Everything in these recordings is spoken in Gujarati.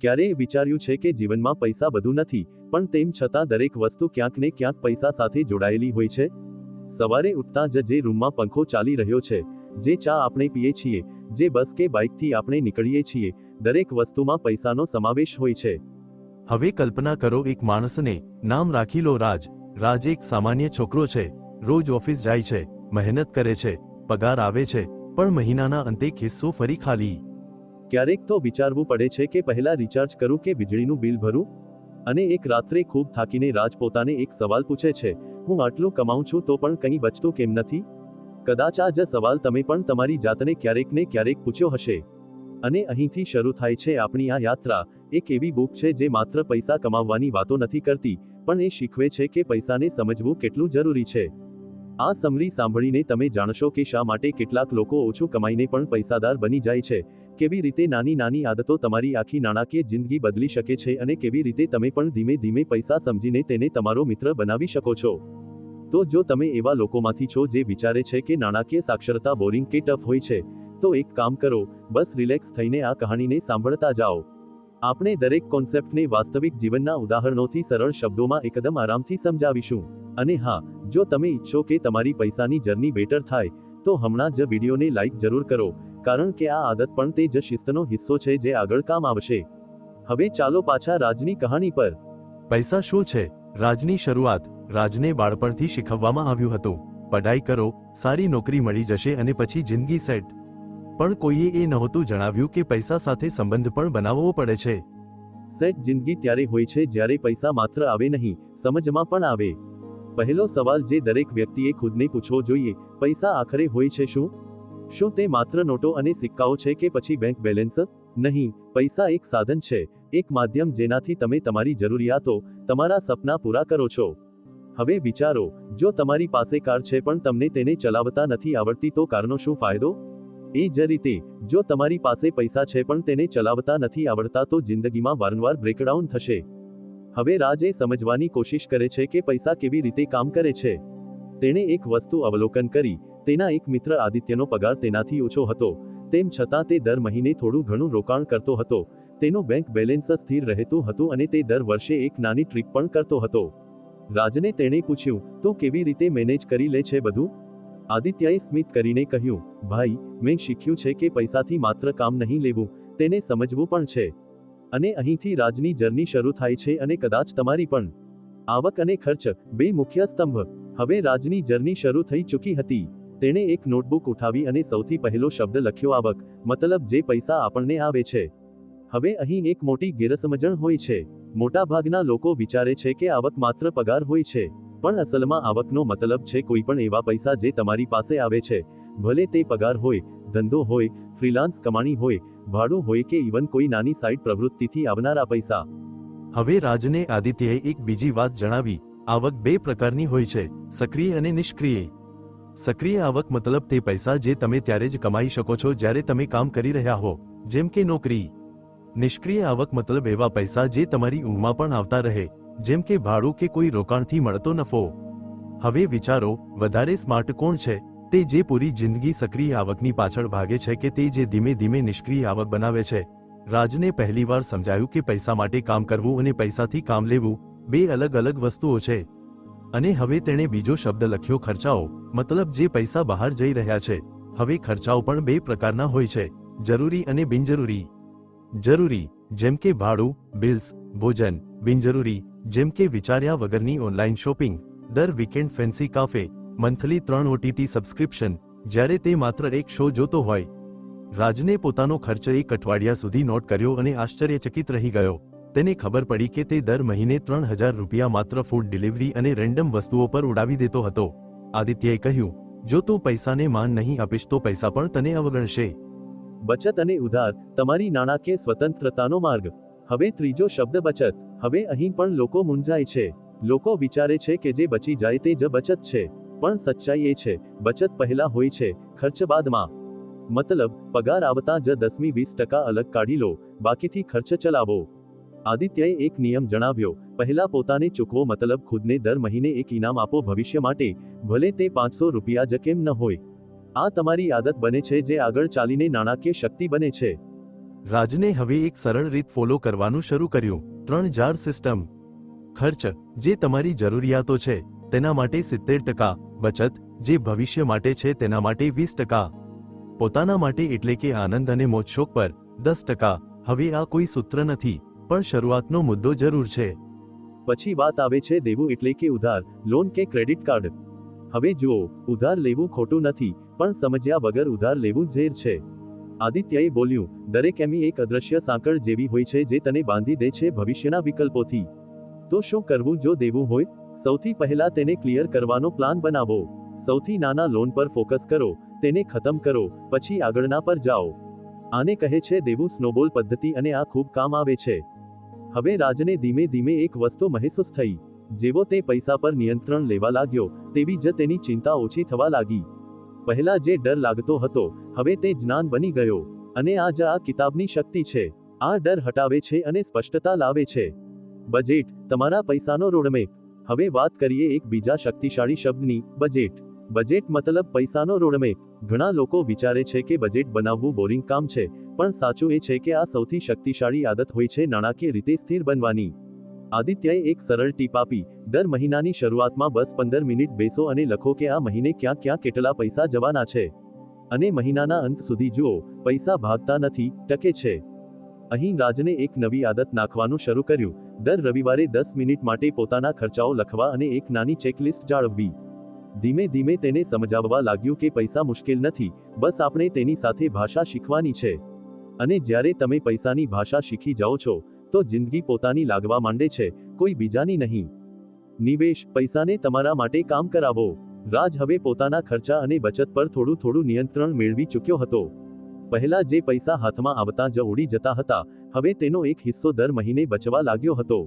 ક્યારેય વિચાર્યું છે કે જીવનમાં પૈસા બધું નથી, પણ તેમ છતાં દરેક વસ્તુ ક્યાંક ને ક્યાંક પૈસા સાથે જોડાયેલી હોય છે. સવારે ઉઠતા જ જે રૂમમાં પંખો ચાલી રહ્યો છે, જે ચા આપણે પીએ છીએ, જે બસ કે બાઇકથી આપણે નીકળીએ છીએ, દરેક વસ્તુમાં પૈસાનો સમાવેશ હોય છે. હવે કલ્પના કરો એક માણસને, નામ રાખી લો રાજ રાજ એક સામાન્ય છોકરો છે, રોજ ઓફિસ જાય છે, મહેનત કરે છે, પગાર આવે છે, પણ મહિનાના અંતે ખિસ્સો ફરી ખાલી. ક્યારેક તો વિચારવું પડે છે કે પહેલા રિચાર્જ કરું કે વીજળીનું બિલ ભરું? અને એક રાત્રે ખૂબ થાકીને રાજ પોતાને એક સવાલ પૂછે છે, હું આટલું કમાઉં છું તો પણ કંઈ બચતું કેમ નથી? કદાચ આ જ સવાલ તમે પણ તમારી જાતને ક્યારેક ને ક્યારેક પૂછ્યો હશે. અને અહીંથી શરૂ થાય છે આપણી આ યાત્રા. એક એવી બુક છે જે માત્ર પૈસા કમાવવાની વાતો નથી કરતી, પણ એ શીખવે છે કે પૈસાને સમજવું કેટલું જરૂરી છે. આ સમરી સાંભળીને તમે જાણશો કે શા માટે કેટલાક લોકો ઓછું કમાઈને પણ પૈસાદાર બની જાય છે. કેવી રીતે નાની નાની આદતો તમારી આખી નાણાકીય જિંદગી બદલી શકે છે અને કેવી રીતે તમે પણ ધીમે ધીમે પૈસા સમજીને તેને તમારો મિત્ર બનાવી શકો છો? તો જો તમે એવા લોકોમાંથી છો જે વિચારે છે કે નાણાકીય સાક્ષરતા બોરિંગ કે ટફ હોય છે, તો એક કામ કરો, બસ રિલેક્સ થઈને આ કહાણીને સાંભળતા જાઓ. આપણે દરેક કોન્સેપ્ટને વાસ્તવિક જીવનના ઉદાહરણોથી સરળ શબ્દોમાં એકદમ આરામથી સમજાવીશું. અને હા, જો તમે ઈચ્છો કે તમારી પૈસાની જર્ની બેટર થાય, તો હમણાં જ વિડીયોને લાઈક જરૂર કરો કારણ કે આ આદત પણ તે જ શિસ્તનો હિસ્સો છે જે આગળ કામ આવશે. હવે ચાલો પાછા રાજની કહાણી પર. પૈસા શું છે? રાજની શરૂઆત. રાજને બાળપણથી શીખવવામાં આવ્યું હતું. પઢાઈ કરો સારી નોકરી મળી જશે અને પછી જિંદગી સેટ. પણ કોઈએ એ નહોતું જણાવ્યું કે પૈસા સાથે સંબંધ પણ બનાવવો પડે છે. સેટ જિંદગી ત્યારે હોય છે જ્યારે પૈસા માત્ર આવે નહીં સમજમાં પણ આવે. પહેલો સવાલ જે દરેક વ્યક્તિએ ખુદને પૂછવો જોઈએ પૈસા આખરે હોય છે શું? શું તે માત્ર નોટો અને સિક્કાઓ છે કે પછી બેંક બેલેન્સ નહીં, પૈસા એક સાધન છે, એક માધ્યમ જેનાથી તમે તમારી જરૂરિયાતો તમારા સપના પૂરા કરો છો. હવે વિચારો, જો તમારી પાસે કાર છે પણ તમને તેને ચલાવતા નથી આવડતી તો કારનો શું ફાયદો? એ જ રીતે, જો તમારી પાસે પૈસા છે પણ તેને ચલાવતા નથી આવડતા તો જિંદગીમાં વારંવાર બ્રેકડાઉન થશે. હવે રાજ એ સમજવાની કોશિશ કરે છે કે પૈસા કેવી રીતે કામ કરે છે. તેણે એક વસ્તુ અવલોકન કરી તેના એક મિત્ર આદિત્યનો પગાર તેનાથી ઓછો હતો. તેમ છતાં તે દર મહિને થોડું ઘણું રોકાણ કરતો હતો. તેનું બેંક બેલેન્સ સ્થિર રહેતું હતું અને તે દર વર્ષે એક નાની ટ્રીપ પણ કરતો હતો. રાજને તેણે પૂછ્યું, તો કેવી રીતે મેનેજ કરી લે છે બધું? આદિત્યએ સ્મિત કરીને કહ્યું, ભાઈ, મેં શીખ્યું છે કે પૈસાથી માત્ર કામ નહીં લેવું, તેને સમજવું પણ છે. અને અહીંથી રાજની જર્ની શરૂ થાય છે અને કદાચ તમારી પણ. આવક અને ખર્ચ, બે મુખ્ય સ્તંભ. હવે રાજની જર્ની શરૂ થઈ ચૂકી હતી. તેણે એક નોટબુક ઉઠાવી અને સૌથી પહેલો શબ્દ લખ્યો, આવક, મતલબ જે પૈસા આપણને આવે છે. હવે અહીં એક મોટી ગેરસમજણ હોય છે. મોટાભાગના લોકો વિચારે છે કે આવક માત્ર પગાર હોય છે, પણ અસલમાં આવકનો મતલબ છે કોઈ પણ એવા પૈસા જે તમારી પાસે આવે છે. ભલે તે પગાર હોય, ધંધો હોય, ફ્રીલાન્સ કમાણી હોય, ભાડું હોય કે ઇવન કોઈ નાની સાઇડ પ્રવૃત્તિથી આવનારા પૈસા. હવે રાજને આદિત્યએ એક બીજી વાત જણાવી, આવક બે પ્રકારની હોય છે, સક્રિય અને નિષ્ક્રિય. સક્રિય આવક મતલબ તે પૈસા જે તમે ત્યારે જ કમાઈ શકો છો જ્યારે તમે કામ કરી રહ્યા હો. જેમ કે નોકરી. નિષ્ક્રિય આવક મતલબ એવા પૈસા જે તમારી ઊંઘમાં પણ આવતા રહે. જેમ કે ભાડું કે કોઈ રોકાણથી મળતો નફો. હવે વિચારો, વધારે સ્માર્ટ કોણ છે? તે જે પૂરી જિંદગી સક્રિય આવકની પાછળ ભાગે છે કે તે જે ધીમે ધીમે નિષ્ક્રિય આવક બનાવે છે? રાજને પહેલીવાર સમજાયું કે પૈસા માટે કામ કરવું અને પૈસાથી કામ લેવું બે અલગ અલગ વસ્તુઓ છે. અને હવે તેણે બીજો શબ્દ લખ્યો, ખર્ચાઓ. મતલબ જે પૈસા બહાર જઈ રહ્યા છે, હવે ખર્ચાઓ પણ બે પ્રકારના હોય છે, જરૂરી અને બિનજરૂરી. જરૂરી, જેમ કે ભાડું બિલ્સ ભોજન. બિનજરૂરી, જેમ કે વિચાર્યા વગરની ઓનલાઈન શોપિંગ. દર વીકેન્ડ ફેન્સી કાફે, મંથલી ત્રણ ઓટીટી સબસ્ક્રિપ્શન, જ્યારે તે માત્ર એક શો જોતો હોય. રાજને પોતાનો ખર્ચ એક અઠવાડિયા સુધી નોટ કર્યો અને આશ્ચર્યચકિત રહી ગયો. તેને ખબર પડી કે તે દર મહિને ત્રણ હજાર રૂપિયા માત્ર ફૂડ ડિલિવરી અને રેન્ડમ વસ્તુઓ પર ઉડાવી દેતો હતો. આદિત્યએ કહ્યું, જો તું પૈસાને માન નહીં આપીશ તો પૈસા પણ તને અવગણશે. બચત અને ઉધાર તમારી નાણાકીય સ્વતંત્રતાનો માર્ગ. હવે ત્રીજો શબ્દ બચત. હવે અહીં પણ લોકો મૂંઝાય છે. લોકો વિચારે છે કે જે બચી જાય તે જ બચત છે. પણ સચ્ચાઈ એ છે, બચત પહેલા હોય છે, ખર્ચ બાદમાં. મતલબ, પગાર આવતા જ દસમી વીસ ટકા અલગ કાઢી લો, બાકીથી ખર્ચ ચલાવો. આદિત્યએ એક નિયમ જણાવ્યો, પહેલા પોતાને ચૂકવો મતલબ ખુદને દર મહિને એક ઇનામ આપો ભવિષ્ય માટે, ભલે તે પાંચસો રૂપિયા જ કેમ ન હોય. આ તમારી આદત બને છે જે આગળ ચાલીને નાણાકીય શક્તિ બને છે. રાજને હવે એક સરળ રીત ફોલો કરવાનું શરૂ કર્યું. ત્રણ જાર સિસ્ટમ. ખર્ચ, જે તમારી જરૂરિયાતો છે, તેના માટે સિત્તેર ટકા. બચત, જે ભવિષ્ય માટે છે, તેના માટે વીસ ટકા. પોતાના માટે એટલે કે આનંદ અને મોજશોખ પર દસ ટકા. હવે આ કોઈ સૂત્ર નથી. પણ શરૂઆતનો મુદ્દો જરૂર છે. પછી વાત આવે છે દેવું એટલે કે ઉધાર લોન કે ક્રેડિટ કાર્ડ હવે જુઓ, ઉધાર લેવું ખોટું નથી, પણ સમજ્યા વગર ઉધાર લેવું ઝેર છે. આદિત્યએ બોલ્યું, દરેક એમી એક અદ્રશ્ય સાંકળ જેવી હોય છે જે તને બાંધી દે છે ભવિષ્યના વિકલ્પોથી. તો શું કરવું જો દેવું હોય? સૌથી પહેલા તેને ક્લિયર કરવાનો પ્લાન બનાવો. સૌથી નાના લોન પર ફોકસ કરો, તેને ખતમ કરો, પછી આગળના પર જાઓ. આને કહે છે દેવું સ્નોબોલ પદ્ધતિ અને આ ખૂબ કામ આવે છે. હવે રાજને ધીમે ધીમે એક વસ્તુ મહેસૂસ થઈ. જેવો તે પૈસા પર નિયંત્રણ લેવા લાગ્યો, તેવી જ તેની ચિંતા ઓછી થવા લાગી. પહેલા જે ડર લાગતો હતો, હવે તે જ્ઞાન બની ગયો. અને આ જ આ કિતાબની શક્તિ છે. આ ડર હટાવે છે અને સ્પષ્ટતા લાવે છે. બજેટ, તમારા પૈસાનો રોડમેપ. હવે વાત કરીએ એક બીજા શક્તિશાળી શબ્દની, બજેટ. બજેટ મતલબ પૈસાનો રોડમેપ. ઘણા લોકો વિચારે છે કે બજેટ બનાવવું બોરિંગ કામ છે. પણ સાચું એ છે કે આ સૌથી શક્તિશાળી આદત હોય છે નાણાકીય રીતે સ્થિર બનવાની. આદિત્યએ એક સરળ ટીપ આપી, દર મહિનાની શરૂઆતમાં બસ પંદર મિનિટ બેસો અને લખો કે આ મહિને ક્યાં ક્યાં કેટલા પૈસા જવાના છે. અને મહિનાના અંત સુધી જુઓ, પૈસા ભાગતા નથી, ટકે છે. અહીં રાજને એક નવી આદત નાખવાનું શરૂ કર્યું. દર રવિવારે દસ મિનિટ માટે પોતાના ખર્ચાઓ લખવા અને એક નાની ચેકલિસ્ટ જાળવવી. ધીમે ધીમે તેને સમજાવવા લાગ્યું કે પૈસા મુશ્કેલ નથી, બસ આપણે તેની સાથે ભાષા શીખવાની છે. અને જ્યારે તમે પૈસાની ભાષા શીખી જાઓ છો, તો જિંદગી પોતાની લાગવા માંડે છે, કોઈ બીજાની નહીં. નિવેશ, પૈસાને તમારા માટે કામ કરાવો. રાજ હવે પોતાના ખર્ચા અને બચત પર થોડું થોડું નિયંત્રણ મેળવી ચૂક્યો હતો. પહેલા જે પૈસા હાથમાં આવતા જ ઉડી જતા હતા, હવે તેનો એક હિસ્સો દર મહિને બચવા લાગ્યો હતો.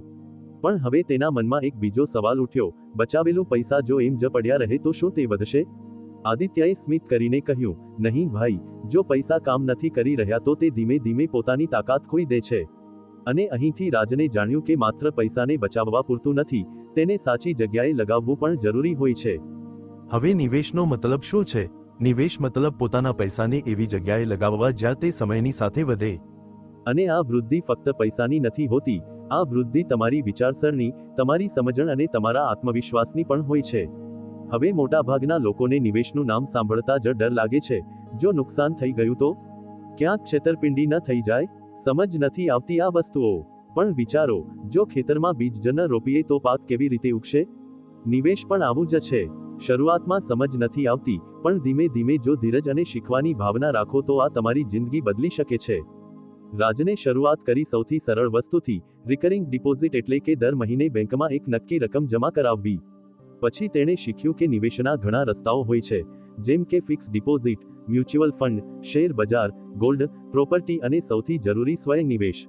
પણ હવે તેના મનમાં એક બીજો સવાલ ઉઠ્યો, બચાવેલું પૈસા જો એમ જ પડ્યા રહે તો શું તે વધશે? આદિત્યએ સ્મિત કરીને કહ્યું, નહીં ભાઈ જો પૈસા કામ નથી કરી રહ્યા તો તે ધીમે ધીમે પોતાની તાકાત ખોઈ દે છે. અને અહીંથી રાજને જાણ્યું કે માત્ર પૈસાને બચાવવા પૂરતું નથી તેને સાચી જગ્યાએ લગાવવું પણ જરૂરી હોય છે. હવે નિવેશનો મતલબ શું છે? નિવેશ મતલબ પોતાના પૈસાને એવી જગ્યાએ લગાવવા જ્યાં તે સમયની સાથે વધે. અને આ વૃદ્ધિ ફક્ત પૈસાની નથી હોતી આ વૃદ્ધિ તમારી વિચારસરણી તમારી સમજણ અને તમારા આત્મવિશ્વાસની પણ હોય છે. હવે મોટાભાગના લોકોને નિવેશનું નામ સાંભળતા જ ડર લાગે છે જો નુકસાન થઈ ગયું તો? ક્યાંક છેતરપિંડી ન થઈ જાય? સમજ નથી આવતી આ વસ્તુઓ. પણ વિચારો, જો ખેતરમાં બીજ ન રોપીએ તો પાક કેવી રીતે ઉગશે? નિવેશ પણ આવું જ છે. શરૂઆતમાં સમજ નથી આવતી, પણ ધીમે ધીમે જો ધીરજ અને શીખવાની ભાવના રાખો તો આ તમારી જિંદગી બદલી શકે છે. રાજને શરૂઆત કરી સૌથી સરળ વસ્તુથી રિકરિંગ ડિપોઝિટ એટલે કે દર મહિને બેંકમાં એક નક્કી રકમ જમા કરાવવી. પછી તેણે શીખ્યું કે નિવેશના ઘણા રસ્તાઓ હોય છે, જેમ કે fix deposit mutual fund share બજાર ગોલ્ડ પ્રોપર્ટી અને સૌથી જરૂરી સ્વયં નિવેશ.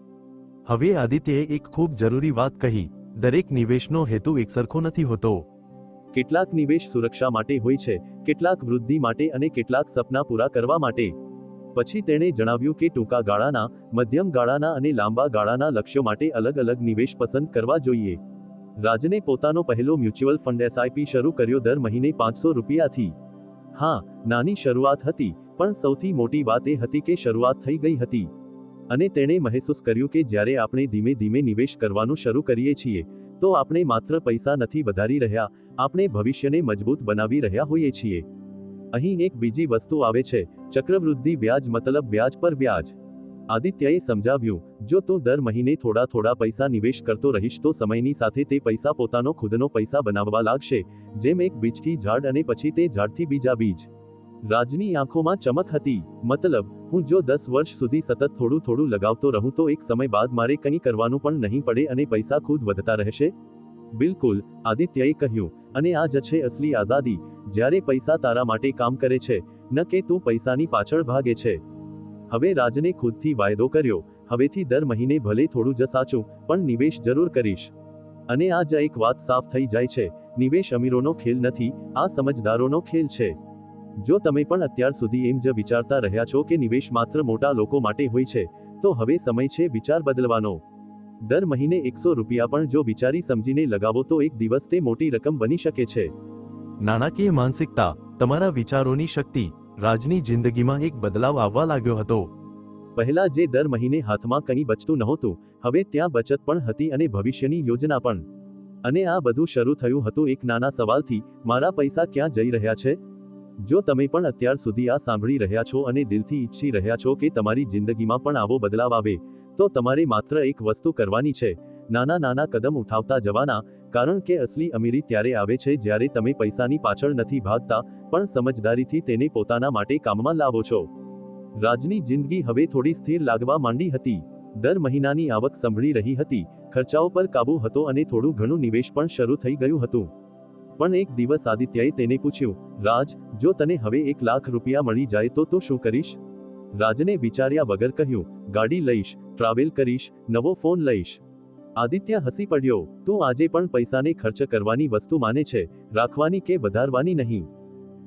હવે આદિત્યએ એક ખૂબ જરૂરી વાત કહી. દરેક નિવેશનો હેતુ એકસરખો નથી હોતો. કેટલાક નિવેશ સુરક્ષા માટે હોય છે કેટલાક વૃદ્ધિ માટે અને કેટલાક સપના પૂરા કરવા માટે. પછી તેણે જણાવ્યું કે ટૂંકા ગાળાના મધ્યમ ગાળાના અને લાંબા ગાળાના લક્ષ્યો માટે અલગ અલગ નિવેશ પસંદ કરવા જોઈએ. રાજને પોતાનો પહેલો મ્યુચ્યુઅલ ફંડ એસઆઈપી શરૂ કર્યો દર મહિને પાંચસો રૂપિયાથી. હા, નાની શરૂઆત હતી, પણ સૌથી મોટી વાત એ હતી કે શરૂઆત થઈ ગઈ હતી. અને તેણે મહેસૂસ કર્યું કે જ્યારે આપણે ધીમે ધીમે નિવેશ કરવાનું શરૂ કરીએ છીએ, તો આપણે માત્ર પૈસા નથી વધારી રહ્યા, આપણે ભવિષ્યને મજબૂત બનાવી રહ્યા હોઈએ છીએ. અહીં એક બીજી વસ્તુ આવે છે, ચક્રવૃદ્ધિ વ્યાજ મતલબ વ્યાજ પર વ્યાજ. આદિત્યએ સમજાવ્યું, જો તું દર મહિને થોડા થોડા પૈસા નિવેશ કરતો રહીશ તો સમયની સાથે તે પૈસા પોતાનો ખુદનો પૈસા બનાવવા લાગશે, જેમ એક બીજથી ઝાડ અને પછી તે ઝાડથી બીજા બીજ. રાજની આંખોમાં ચમક હતી, મતલબ, હું જો દસ વર્ષ સુધી સતત થોડું થોડું લગાવતો રહું તો એક સમય બાદ મારે કંઈ કરવાનું પણ નહીં પડે અને પૈસા ખુદ વધતા રહેશે? બિલકુલ, આદિત્યએ કહ્યું, અને આ જ છે અસલી આઝાદી, જ્યારે પૈસા તારા માટે કામ કરે છે, ન કે તું પૈસાની પાછળ ભાગે છે. હવે રાજને ખુદથી વાયદો કર્યો. હવેથી દર મહિને ભલે થોડું જ સાચું, પણ નિવેશ જરૂર કરીશ. અને આ જ એક વાત સાફ થઈ જાય છે. નિવેશ અમીરોનો ખેલ નથી, આ સમજદારોનો ખેલ છે. જો તમે પણ અત્યાર સુધી એમ જ વિચારતા રહ્યા છો કે નિવેશ માત્ર મોટા લોકો માટે હોય છે, તો હવે સમય છે વિચાર બદલવાનો. દર મહિને એકસો રૂપિયા પણ જો વિચારી સમજીને લગાવો તો એક દિવસ તે મોટી રકમ બની શકે છે. નાણાકીય માનસિકતા, તમારા વિચારોની શક્તિ રાજની જિંદગીમાં એક બદલાવ આવવા લાગ્યો હતો. પહેલા જે દર મહિને હાથમાં કંઈ બચતું નહોતું, હવે ત્યાં બચત પણ હતી અને ભવિષ્યની યોજના પણ. અને આ બધું શરૂ થયું હતું એક નાના સવાલથી, મારા પૈસા ક્યાં જઈ રહ્યા છે? જો તમે પણ અત્યાર સુધી આ સાંભળી રહ્યા છો અને દિલથી ઈચ્છી રહ્યા છો કે તમારી જિંદગીમાં પણ આવો બદલાવ આવે, તો તમારે માત્ર એક વસ્તુ કરવાની છે નાના નાના કદમ ઉઠાવતા જવાના કારણ કે અસલી અમીરી ત્યારે આવે છે જ્યારે તમે પૈસાની પાછળ નથી ભાગતા, પણ સમજદારીથી તેને પોતાના માટે કામમાં લાવો છો. રાજની જિંદગી હવે થોડી સ્થિર લાગવા માંડી હતી. દર મહિનાની આવક સંભળી રહી હતી. ખર્ચાઓ પર કાબુ હતો અને થોડું ઘણું નિવેશ પણ શરૂ થઈ ગયું હતું. પણ એક દિવસ આદિત્યએ તેને પૂછ્યું, રાજ, જો તને હવે એક લાખ રૂપિયા મળી જાય તો તું શું કરીશ? રાજને વિચાર્યા વગર કહ્યું, ગાડી લઈશ, ટ્રાવેલ કરીશ, નવો ફોન લઈશ. આદિત્ય હસી પડ્યો, તું આજે પણ પૈસાને ખર્ચ કરવાની વસ્તુ માને છે, રાખવાની કે વધારવાની નહીં?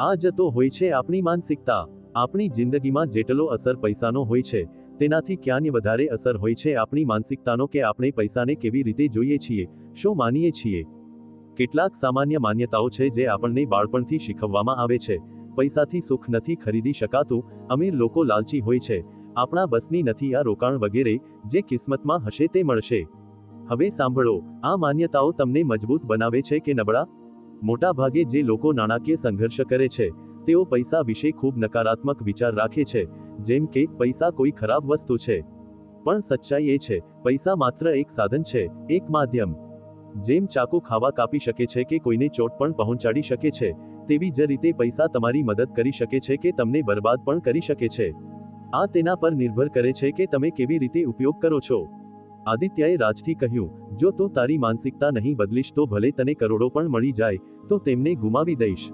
આ જ તો હોય છે આપણી માનસિકતા. આપણી જિંદગીમાં જેટલો અસર પૈસાનો હોય છે, તેનાથી ક્યાંય વધારે અસર હોય છે આપણી માનસિકતાનો કે આપણે પૈસાને કેવી રીતે જોઈએ છીએ, શું માનીએ છીએ? કેટલાક સામાન્ય માન્યતાઓ છે જે આપણને બાળપણથી શીખવવામાં આવે છે. પૈસાથી સુખ નથી ખરીદી શકાતું અમીર લોકો લાલચી હોય છે. આપણા બસની નથી આ રોકાણ વગેરે, જે કિસ્મતમાં હશે તે મળશે. હવે સાંભળો, આ માન્યતાઓ તમને મજબૂત બનાવે છે કે નબળા? મોટા ભાગે જે લોકો નાણાકીય સંઘર્ષ કરે છે, તેઓ પૈસા વિશે ખૂબ નકારાત્મક વિચાર રાખે છે, જેમ કે, પૈસા કોઈ ખરાબ વસ્તુ છે. પણ સચ્ચાઈ એ છે, પૈસા માત્ર એક સાધન છે, એક માધ્યમ. જેમ ચાકુ ખાવા કાપી શકે છે કે કોઈને ચોટ પણ પહોંચાડી શકે છે, તેવી જ રીતે પૈસા તમારી મદદ કરી શકે છે કે તમને બરબાદ પણ કરી શકે છે. આ તેના પર નિર્ભર કરે છે કે તમે કેવી રીતે ઉપયોગ કરો છો. આદિત્યએ રાજથી કહ્યું, જો તું તારી માનસિકતા નહીં બદલીશ તો ભલે તને કરોડો પણ મળી જાય, તો તેમને ગુમાવી દઈશ.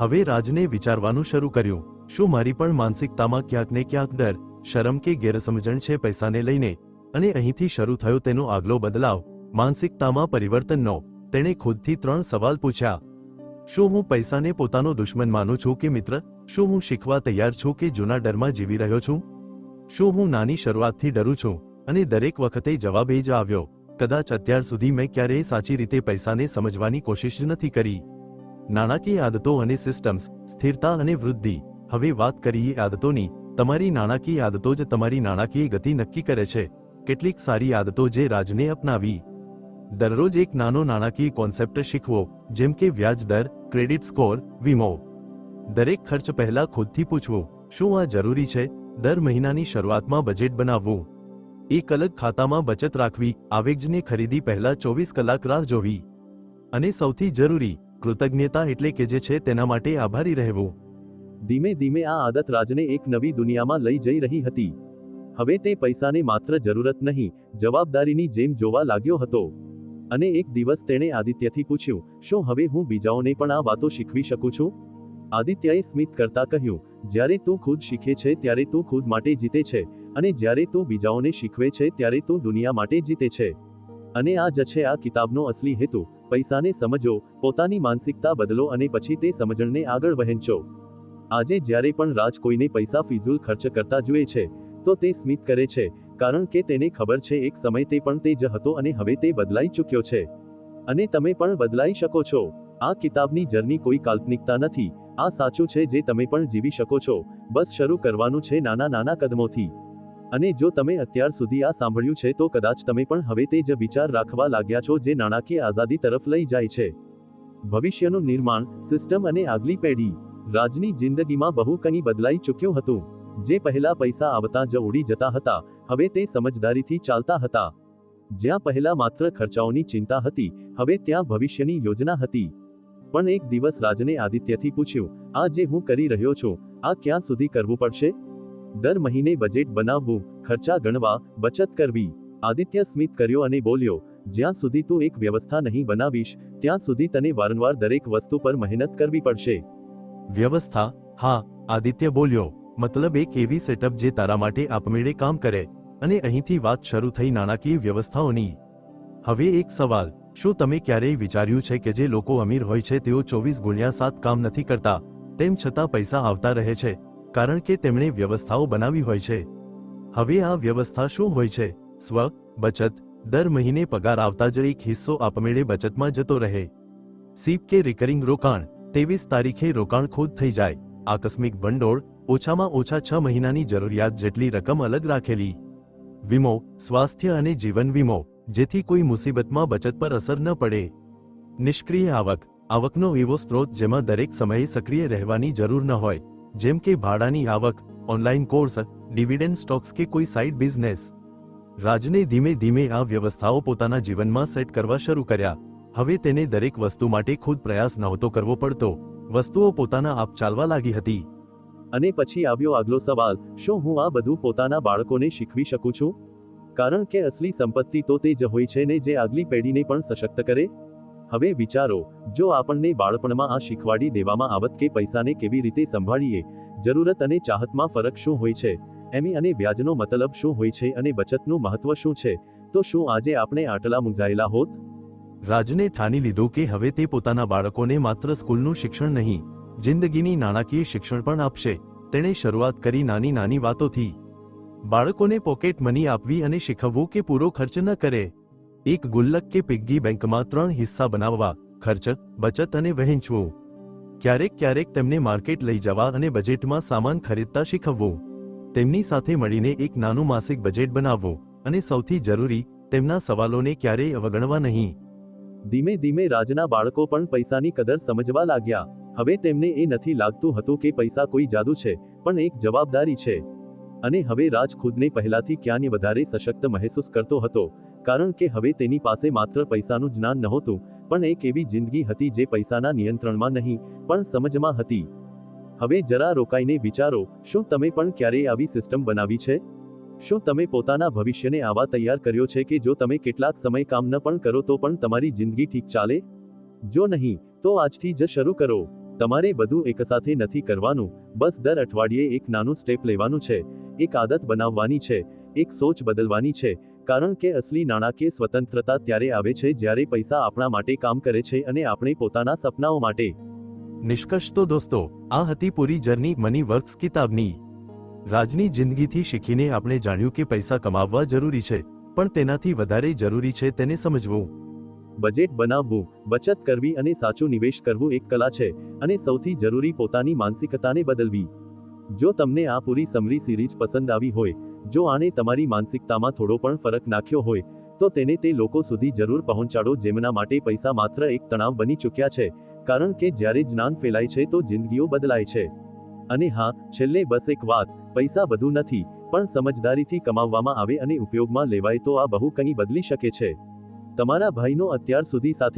હવે રાજને વિચારવાનું શરૂ કર્યું, શું મારી પણ માનસિકતામાં ક્યાંક ને ક્યાંક ડર, શરમ કે ગેરસમજણ છે પૈસાને લઈને? અને અહીંથી શરૂ થયો તેનો આગલો બદલાવ, માનસિકતામાં પરિવર્તનનો તેણે ખુદથી ત્રણ સવાલ પૂછ્યા, શું હું પૈસાને પોતાનો દુશ્મન માનું છું કે મિત્ર? શું હું શીખવા તૈયાર છું કે જૂના ડરમાં જીવી રહ્યો છું? શું હું નાની શરૂઆતથી ડરું છું? અને દરેક વખતે જવાબ એ જ આવ્યો, કદાચ અત્યાર સુધી મેં ક્યારેય સાચી રીતે પૈસાને સમજવાની કોશિશ નથી કરી. નાણાકીય આદતો અને સિસ્ટમ્સ, સ્થિરતા અને વૃદ્ધિ. હવે વાત કરીએ આદતોની. તમારી નાણાકીય આદતો જ તમારી નાણાકીય ગતિ નક્કી કરે છે. કેટલીક સારી આદતો જે રાજને અપનાવી. દરરોજ એક નાનો નાણાકીય કોન્સેપ્ટ શીખવો, જેમ કે વ્યાજ દર, ક્રેડિટ સ્કોર, વીમો. દરેક ખર્ચ પહેલા ખુદથી પૂછવું, શું આ જરૂરી છે? દર મહિનાની શરૂઆતમાં બજેટ બનાવવું. એક અલગ ખાતામાં બચત રાખવી, આવેગજને ખરીદી પહેલા ચોવીસ કલાક રાહ જોવી. અને સૌથી જરૂરી, કૃતજ્ઞતા એટલે કે જે છે તેના માટે આભારી રહેવું. ધીમે ધીમે આ આદત રાજને એક નવી દુનિયામાં લઈ જઈ રહી હતી. હવે તે પૈસાને માત્ર જરૂરત નહીં, જવાબદારીની જેમ જોવા લાગ્યો હતો. અને એક દિવસ તેણે આદિત્યથી પૂછ્યું, શું હવે હું બીજાઓને પણ આ વાતો શીખવી શકું છું? આદિત્યએ સ્મિત કરતા કહ્યું, જ્યારે તું ખુદ શીખે છે, ત્યારે તું ખુદ માટે જીતે છે અને જ્યારે તું બીજાઓને શીખવે છે, ત્યારે તું દુનિયા માટે જીતે છે. અને આ જ છે, આ કિતાબનો અસલી હેતુ. પૈસાને સમજો, પોતાની માનસિકતા બદલો અને પછી તે સમજણને આગળ વહેંચો. આજે જ્યારે પણ રાજ કોઈને પૈસા ફિઝૂલ ખર્ચ કરતા જુએ છે, તો તે સ્મિત કરે છે, કારણ કે તેને ખબર છે, એક સમય તે પણ તે જ હતો અને હવે તે બદલાઈ ચૂક્યો છે. અને તમે પણ બદલાઈ શકો છો. આ કિતાબની જર્ની કોઈ કાલ્પનિકતા નથી. આ સાચું છે, જે તમે પણ જીવી શકો છો. બસ શરૂ કરવાનું છે નાના નાના કદમોથી. અને જો તમે અત્યાર સુધી આ સાંભળ્યું છે, તો કદાચ તમે પણ હવે તે જ વિચાર રાખવા લાગ્યા છો જે નાણાકીય આઝાદી તરફ લઈ જાય છે. ભવિષ્યનું નિર્માણ, સિસ્ટમ અને આગલી પેઢી, રાજની જિંદગીમાં બહુ કંઈ બદલાઈ ચૂક્યું હતું. જે પહેલા પૈસા આવતા જ ઉડી જતા હતા, હવે તે સમજદારીથી ચાલતા હતા. જ્યાં પહેલા માત્ર ખર્ચાઓની ચિંતા હતી, હવે ત્યાં ભવિષ્યની યોજના હતી. પણ એક દિવસ રાજને આદિત્યથી પૂછ્યું, આ જે હું કરી રહ્યો છું, આ ક્યાં સુધી કરવું પડશે? દર મહિને બજેટ બનાવવું, ખર્ચા ગણવા, બચત કરવી, આદિત્ય સ્મિત કર્યો અને બોલ્યો, જ્યાં સુધી તું એક વ્યવસ્થા નહીં બનાવીશ, ત્યાં સુધી તને વારંવાર દરેક વસ્તુ પર મહેનત કરવી પડશે. વ્યવસ્થા? હા, આદિત્ય બોલ્યો, મતલબ એક એવી સેટઅપ જે તારા માટે આપમેળે કામ કરે. અને અહીંથી વાત શરૂ થઈ નાણાકીય વ્યવસ્થાઓની. હવે એક સવાલ, શું તમે ક્યારેય વિચાર્યું છે કે જે લોકો અમીર હોય છે તેઓ ચોવીસ ગુણ્યા સાત કામ નથી કરતા, તેમ છતાં પૈસા આવતા રહે છે? કારણ કે તેમણે વ્યવસ્થાઓ બનાવી હોય છે. હવે આ વ્યવસ્થા શું હોય છે? સ્વ, બચત, દર મહિને પગાર આવતા જ એક હિસ્સો આપમેળે બચતમાં જતો રહે. સીપ કે રિકરિંગ રોકાણ, ત્રેવીસ તારીખે રોકાણ ખુદ થઈ જાય. આકસ્મિક ભંડોળ, ઓછામાં ઓછા છ મહિનાની જરૂરિયાત જેટલી રકમ અલગ રાખેલી. વીમો, સ્વાસ્થ્ય અને જીવન વીમો, જેથી કોઈ મુસીબતમાં બચત પર અસર ન પડે. નિષ્ક્રિય આવક, આવકનો એવો સ્ત્રોત જેમાં દરેક સમયે સક્રિય રહેવાની જરૂર ન હોય. જેમ કે ભાડાની આવક, ઓનલાઈન કોર્સ, ડિવિડન્ડ સ્ટોક્સ કે કોઈ સાઇડ બિઝનેસ. રાજને ધીમે ધીમે આ વ્યવસ્થાઓ પોતાના જીવનમાં સેટ કરવા શરૂ કર્યા. હવે તેને દરેક વસ્તુ માટે ખુદ પ્રયાસ નહોતો કરવો પડતો. વસ્તુઓ પોતાના આપ ચાલવા લાગી હતી. અને પછી આવ્યો આગલો સવાલ, શું હું આ બધું પોતાના બાળકોને શીખવી શકું છું? કારણ કે અસલી સંપત્તિ તો તે જ હોય છે ને જે આગલી પેઢીને પણ સશક્ત કરે? હવે વિચારો, જો આપણને બાળપણમાં આ શીખવાડી દેવામાં આવત કે પૈસાને કેવી રીતે સંભાળીએ, જરૂરત અને ચાહતમાં ફરક શું હોય છે, એમી અને વ્યાજનો મતલબ શું હોય છે અને બચતનું મહત્વ શું છે, તો શું આજે આપણે આટલા મૂંઝાયેલા હોત? રાજને ઠાની લીધું કે હવે તે પોતાના બાળકોને માત્ર સ્કૂલનું શિક્ષણ નહીં, જિંદગીની નાણાકીય શિક્ષણ પણ આપશે, તેણે શરૂઆત કરી નાની નાની વાતોથી. બાળકોને પોકેટ મની આપવી અને શીખવવું કે પૂરો ખર્ચ ન કરે. એક ગુલ્લક કે પિગ્ગી બેંકમાં ત્રણ હિસ્સા બનાવવા, ખર્ચ, બચત અને વહેંચવું. ક્યારેક ક્યારેક તેમને માર્કેટ લઈ જવા અને બજેટમાં સામાન ખરીદતા શીખવવું. તેમની સાથે મળીને એક નાનું માસિક બજેટ બનાવવું અને સૌથી જરૂરી, તેમના સવાલોને ક્યારેય અવગણવા નહીં. ધીમે ધીમે રાજના બાળકો પણ પૈસાની કદર સમજવા લાગ્યા. હવે તેમને એ નથી લાગતું હતું કે પૈસા કોઈ જાદુ છે, પણ એક જવાબદારી છે. અને હવે રાજ ખુદને પહેલાથી ક્યાંય વધારે સશક્ત મહેસૂસ કરતો હતો. કારણ કે હવે તેની પાસે માત્ર પૈસાનું જ્ઞાન નહોતું, પણ એક એવી જિંદગી હતી જે પૈસાના નિયંત્રણમાં નહીં, પણ સમજમાં હતી. હવે જરા રોકાઈને વિચારો, શું તમે પણ ક્યારેય આવી સિસ્ટમ બનાવી છે? શું તમે પોતાના ભવિષ્યને આવા તૈયાર કર્યો છે કે જો તમે કેટલાક સમય કામ ન પણ કરો તો પણ તમારી જિંદગી ઠીક ચાલે? જો નહીં, તો આજથી જ શરૂ કરો. તમારે બધું એકસાથે નથી કરવાનું, બસ દર અઠવાડિયે એક નાનું સ્ટેપ લેવાનું છે, એક આદત બનાવવાની છે, એક સોચ બદલવાની છે કારણ કે અસલી નાણાકીય સ્વતંત્રતા ત્યારે આવે છે જ્યારે પૈસા આપણા માટે કામ કરે છે અને આપણે પોતાના સપનાઓ માટે. નિષ્કર્ષ તો દોસ્તો આ હતી પૂરી જર્ની મની વર્ક્સ કિતાબની. રાજની જિંદગીથી શીખીને આપણે જાણ્યું કે પૈસા કમાવવા જરૂરી છે પણ તેનાથી વધારે જરૂરી છે તેને સમજવું. બજેટ બનાવવું બચત કરવી અને સાચું નિવેશ કરવું એક કલા છે અને સૌથી જરૂરી પોતાની માનસિકતાને બદલવી. જો તમને આ પૂરી સમરી સિરીઝ પસંદ આવી હોય જો આને તમારી માનસિકતામાં થોડો પણ ફરક નાખ્યો હોય, તો તેને તે લોકો સુધી જરૂર પહોંચાડો જેમના માટે પૈસા માત્ર એક તણાવ બની ચૂક્યા છે, કારણ કે જ્યારે જ્ઞાન ફેલાય છે તો જિંદગીઓ બદલાય છે. અને હા, છેલ્લે બસ એક વાત, પૈસા બધું નથી, પણ સમજદારીથી કમાવવામાં આવે અને ઉપયોગમાં લેવાય તો આ બહુ કંઈ બદલી શકે છે. તમારા ભાઈનો અત્યાર સુધી સાથે